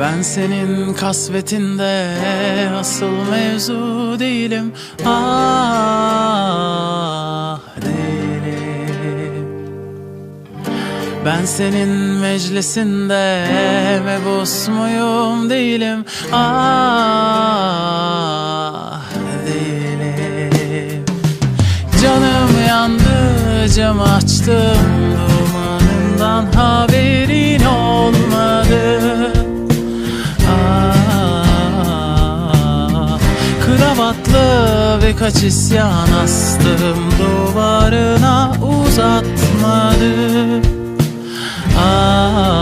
Ben senin kasvetinde asıl mevzu değilim. Ah değilim. Ben senin meclisinde mebus muyum değilim? Ah değilim. Canım yandı cam açtım Dumanından haberin olmadı birkaç isyan astım Duvarına uzatmadı. Ah,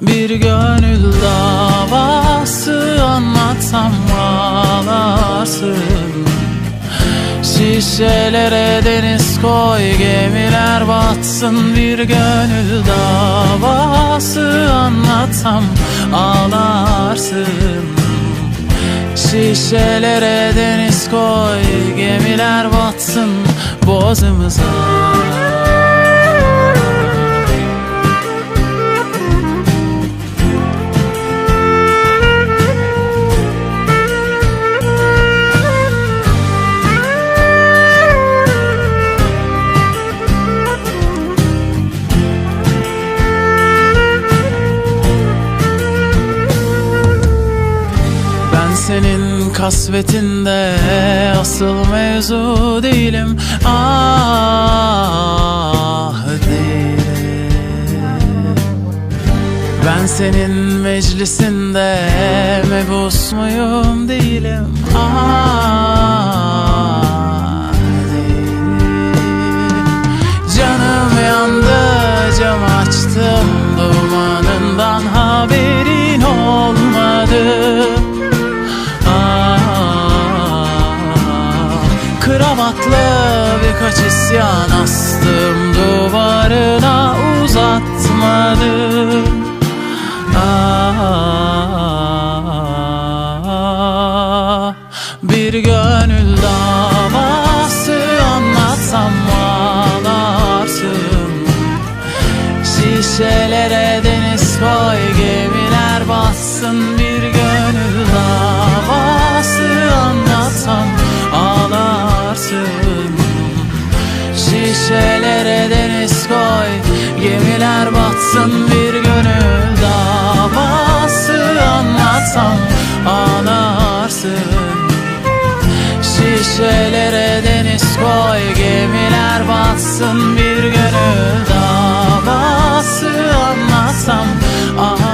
bir gönül davası anlatsam ağlarsın. Şişelere deniz koy gemiler batsın. Bir gönül davası anlatsam ağlarsın Şişelere deniz koy gemiler batsın boğazımıza kasvetinde asıl mevzu değilim. Ah değilim Ben senin meclisinde mebus muyum değilim. Ah Kravatlı birkaç isyan astım Duvarına uzatmadım. Ah, Bir gönül davası anlatsam ağlarsın. Şişelere deniz koy gemiler bassın Bir batsın Bir gönül davası anlatsam. Ağlarsın